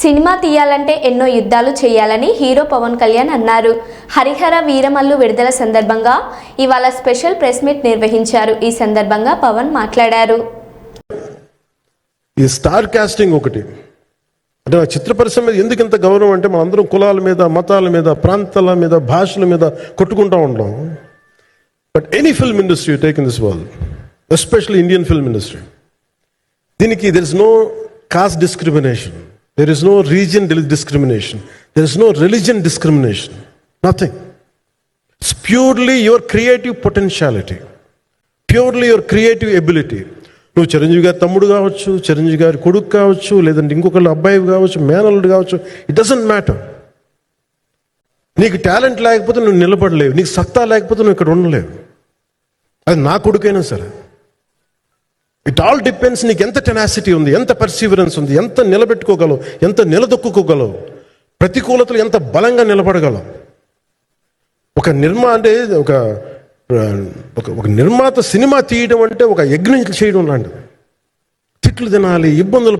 Cinema తీయాలంటే ఎన్నో యుద్ధాలు చేయాలని హీరో పవన్ కళ్యాణ్ అన్నారు. హరిహర వీరమల్లు విడుదల సందర్భంగా ఇవాళ స్పెషల్ ప్రెస్ మీట్ నిర్వహించారు. ఈ సందర్భంగా పవన్ మాట్లాడారు. ఈ స్టార్ కాస్టింగ్ ఒకటి. అంటే ఆ చిత్ర పరిశ్రమ మీద ఎందుకు ఇంత గౌరవం అంటే మనందరం కులాల మీద మతాల మీద ప్రాంతాల మీద భాషల మీద కొట్టుకుంటూ ఉంటాం but any film industry take in this world especially Indian film industry దీనికి there is no caste discrimination there is no region discrimination there is no religion discrimination nothing it's purely your creative potentiality purely your creative ability నువ్వు చిరంజీవి గారి తమ్ముడు కావచ్చు చిరంజీవి గారి కొడుకు కావచ్చు లేదంటే ఇంకొకళ్ళు అబ్బాయి కావచ్చు మేనల్లుడు కావచ్చు ఇట్ డజంట్ మ్యాటర్ నీకు టాలెంట్ లేకపోతే నువ్వు నిలబడలేవు. నీకు సత్తా లేకపోతే నువ్వు ఇక్కడ ఉండలేవు. అది నా కొడుకైనా సరే. ఇట్ ఆల్ డిపెండ్స్ నీకు ఎంత టెనాసిటీ ఉంది ఎంత పర్సీవరెన్స్ ఉంది ఎంత నిలబెట్టుకోగలవు ఎంత నిలదొక్కుకోగలవు. ప్రతికూలతలు ఎంత బలంగా నిలబడగలవు. ఒక నిర్మా అంటే ఒక ఒక నిర్మాత సినిమా తీయడం అంటే ఒక యజ్ఞం చేయడం లాంటిది. తిట్లు తినాలి ఇబ్బందులు